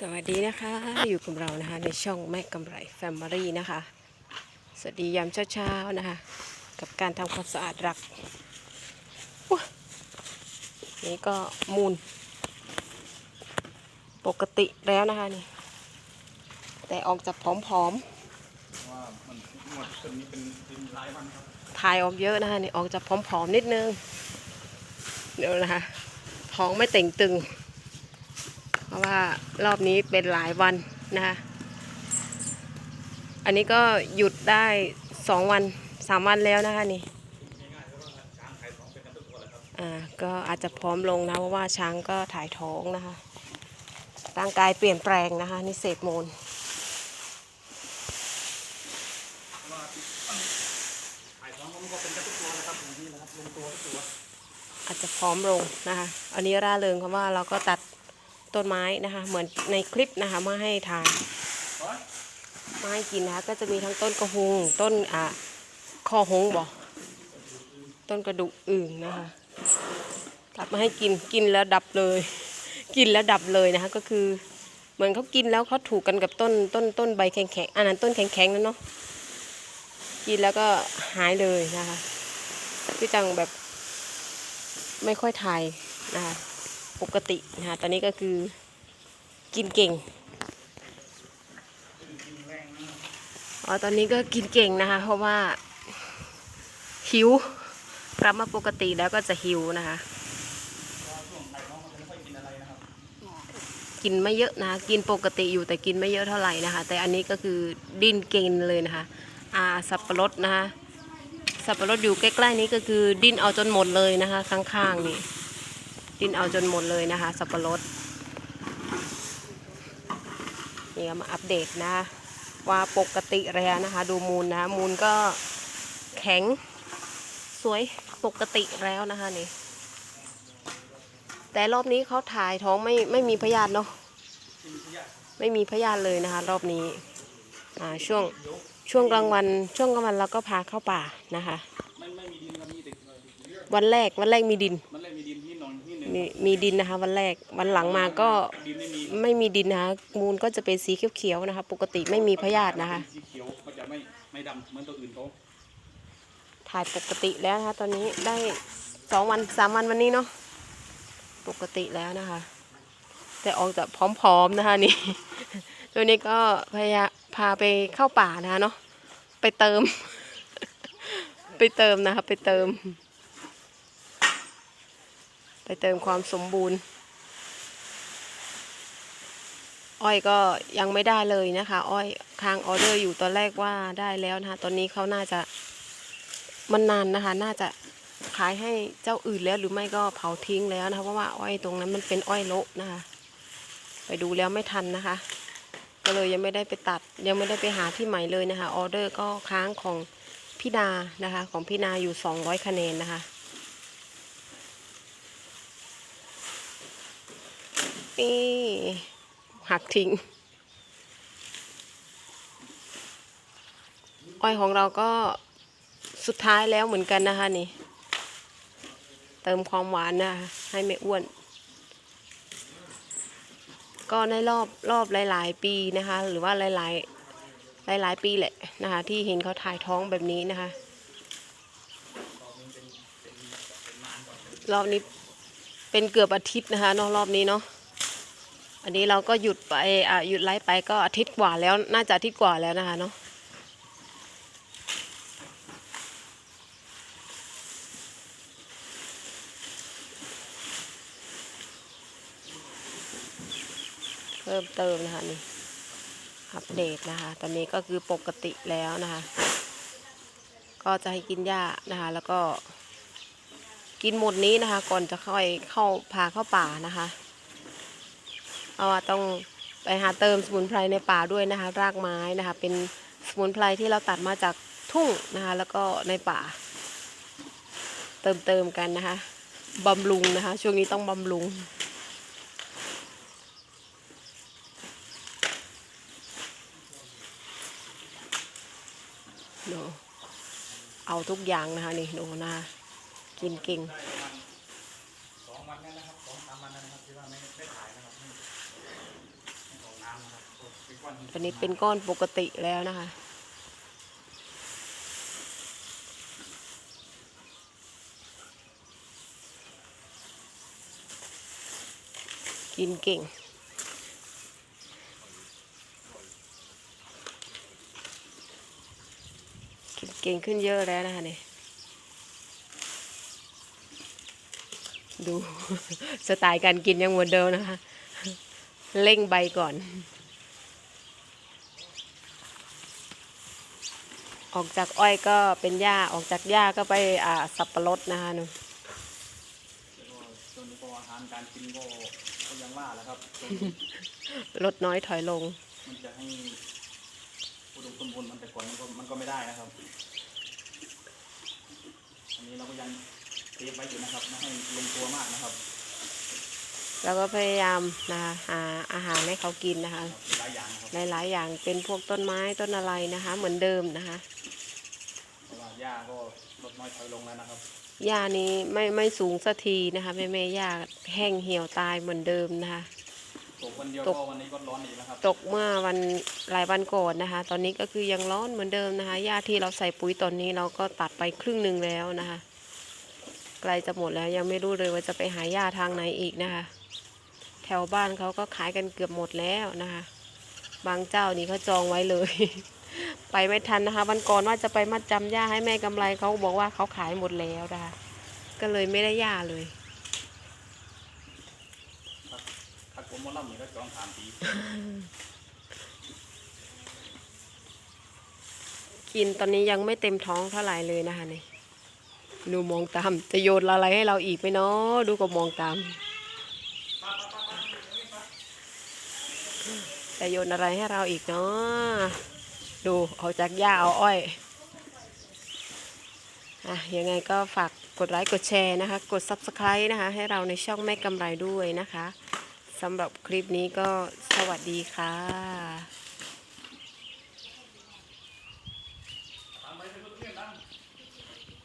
สวัสดีนะคะอยู่กับเรานะคะในช่องแม่กำไรแฟมิลี่นะคะ สวัสดียามเช้าๆนะคะ กับการทำความสะอาดรักอุ๊ยนี่ก็มูล ปกติแล้วนะคะนี่แต่ออกจากผอมว่ามันหมดต้นนี้เป็นดินหลายวันครับๆถ่ายออกเยอะนะคะนี่ออกจากผอมๆนิดนึงเดี๋ยวนะคะท้องไม่เต่งตึงเพ ราะว่ารอบนี้เป็นหลายวันนะคะอันนี้ก็หยุดได้สองวันสามวันแล้วนะคะนี่อ่าก็อาจจะพร้อมลงนะเพราะว่าช้างก็ถ่ายท้องนะคะร่างกายเปลี่ยนแปลงนะคะนี่เศษโมลเพมนก็เป็นกันทุกตัวนะครับอย่างนี้นะครับลอาจจะพร้อมลงนะคะอันนี้ร่าเริงเพราะว่าเราก็ตัด ต้นไม้นะคะ เหมือนในคลิปนะคะมาให้ทานมาให้กินนะคะ ก็จะมีทั้งต้นกระหุงต้นอ่าคอหงบอกต้นกระดูกอึ่งนะคะตัดมาให้กินกินแล้วดับเลย กินแล้วดับเลยนะคะ ก็คือเหมือนเขากินแล้วเขาถูกกันกับต้นต้นต้นใบแข็งๆอันนั้นต้นแข็งๆนั่นเนาะกินแล้วก็หายเลยนะคะพี่จังแบบไม่ค่อยถ่ายนะคะ ปกตินะคะตอนนี้ก็คือกินเก่งอ๋อตอนนี้ก็กินเก่งนะคะ เพราะว่าหิวกลับมาปกติแล้วก็จะหิวนะคะ กินไม่เยอะนะะกินปกติอยู่แต่กินไม่เยอะเท่าไหร่นะคะ แต่อันนี้ก็คือดิ้นเก่งเลยนะคะอาสับปะรดนะคะสับปะรดอยู่ใกล้ๆนี้ก็คือดิ้นเอาจนหมดเลยนะคะ ข้างๆนี่ ดินเอาจนหมดเลยนะคะ สับปะรดนี่ก็มาอัปเดตนะ ว่าปกติแล้วนะคะ ดูมูลนะะมูลก็แข็งสวยปกติแล้วนะคะนี่แต่รอบนี้เขาถ่ายท้องไม่ไม่มีพยาธิเนาะไม่มีพยาธิเลยนะคะ รอบนี้ช่วงช่วงกลางวัน ช่วงกลางวันเราก็พาเข้าป่านะคะไม่ไม่มีดินครับมีแต่เยอะวันแรกวันแรกมีดิน มีดินนอนที่หนึ่งมีดินนะคะ วันแรกวันหลังมาก็ไม่มีดินนะคะมูลก็จะเป็นสีเขียวๆนะคะ ปกติไม่มีพยาธินะคะ สีเขียวมันจะไม่ไม่ดำเหมือนตัวอื่นเขาถ่ายปกติแล้วนะคะ ตอนนี้ได้สองวันสามวันวันนี้เนาะปกติแล้วนะคะ แต่ออกจากพร้อมๆนะคะนี่ ตัวนี้ก็พยาพาไปเข้าป่านะคะเนาะไปเติม ไปเติมนะคะ ไปเติม ไปเติมความสมบูรณ์ อ้อยก็ยังไม่ได้เลยนะคะ อ้อยค้างออเดอร์อยู่ตอนแรกว่าได้แล้วนะคะ ตอนนี้เขาน่าจะมันนานนะคะ น่าจะขายให้เจ้าอื่นแล้วหรือไม่ก็เผาทิ้งแล้วนะคะเพราะว่าอ้อยตรงนั้นมันเป็นอ้อยโละนะคะ ไปดูแล้วไม่ทันนะคะ ก็เลยยังไม่ได้ไปตัด ยังไม่ได้ไปหาที่ใหม่เลยนะคะ ออเดอร์ก็ค้างของพี่นานะคะ ของพี่นาอยู่ 200คะแนนนะคะ นี่หักทิ้ง อ้อยของเราก็สุดท้ายแล้วเหมือนกันนะคะนี่ เติมความหวานนะคะให้ไม่อ้วน ก็ในรอบรอบหลาย ๆ ปีนะคะ หรือว่าหลาย ๆหลายๆปีแหละนะคะ ที่เห็นเขาถ่ายท้องแบบนี้นะคะ รอบนี้เป็นเกือบอาทิตย์นะคะนอกรอบนี้เนาะ อันนี้เราก็หยุดไปอะหยุดไลฟ์ไปก็อาทิตย์กว่าแล้วน่าจะอาทิตย์กว่าแล้วนะคะเนาะเพิ่มเติมนะคะนี่อัปเดตนะคะ ตอนนี้ก็คือปกติแล้วนะคะ ก็จะให้กินหญ้านะคะ แล้วก็กินหมดนี้นะคะ ก่อนจะค่อยเข้าพาเข้าป่านะคะ เพราะว่าต้องไปหาเติมสมุนไพรในป่าด้วยนะคะ รากไม้นะคะ เป็นสมุนไพรที่เราตัดมาจากทุ่งนะคะ แล้วก็ในป่า เติมเติมกันนะคะบำรุงนะคะ ช่วงนี้ต้องบำรุงดูเอาทุกอย่างนะคะนี่ดูนะคะกินเก่งสองวันแล้วนะครับสองสามวันแล้วนะครับที่ว่าไม่ได้ถ่ายนะครับ ตอนนี้เป็นก้อนปกติแล้วนะคะ กินเก่งกินเก่งขึ้นเยอะแล้วนะคะเนี่ยดู สไตล์การกินยังเหมือนเดิมนะคะเร่งใบก่อน ออกจากอ้อยก็เป็นหญ้าออกจากหญ้าก็ไปอ่าสับปะรดนะคะหนูแล้วก็ช่วงนี้ก็อาหารการกินก็ก็ยังว่าแหละครับช่วงนี้ลดน้อยถอยลง มันจะให้อุดมสมบูรณ์มันแต่ก่อนมันก็มันก็ไม่ได้นะครับ อันนี้เราก็ยังเทปไว้อยู่นะครับไม่ให้ลงตัวมากนะครับแล้วก็พยายามนะคะหาอาหารให้เขากินนะคะ หลายอย่างนะครับ หลายๆอย่างเป็นพวกต้นไม้ต้นอะไรนะคะ เหมือนเดิมนะคะเพราะว่า หญ้าก็ลดน้อยถอยลงแล้วนะครับหญ้านี้ไม่ไม่สูงสักทีนะคะแม่แม่ๆหญ้าแห้งเหี่ยวตายเหมือนเดิมนะคะ ตกวันเดียวตก ก็วันนี้ก็ร้อนอีกแล้วครับตกเมื่อวันหลายวันก่อนนะคะ ตอนนี้ก็คือยังร้อนเหมือนเดิมนะคะหญ้าที่เราใส่ปุ๋ยตอนนี้เราก็ตัดไปครึ่งหนึ่งแล้วนะคะ ใกล้จะหมดแล้วยังไม่รู้เลยว่าจะไปหาหญ้าทางไหนอีกนะคะ แถวบ้านเขาก็ขายกันเกือบหมดแล้วนะคะ บางเจ้านี่เขาจองไว้เลย ไปไม่ทันนะคะ วันก่อนว่าจะไปมัดจำหญ้าให้แม่กำไรเขาบอกว่าเขาขายหมดแล้วนะคะก็เลยไม่ได้หญ้าเลยถ้าผมมอลล์นี่ก็จองสามปีกินตอนนี้ยังไม่เต็มท้องเท่าไหร่เลยนะคะนี่หนูมองตาม จะโยนอะไรให้เราอีกไหมเนาะดูก็มองตาม จะโยนอะไรให้เราอีกเนาะ ดูเอาจากหญ้าเอาอ้อยอะยังไงก็ฝากกดไลค์กดแชร์นะคะ กด subscribe นะคะ ให้เราในช่องแม่กำไรด้วยนะคะสำหรับคลิปนี้ก็สวัสดีค่ะ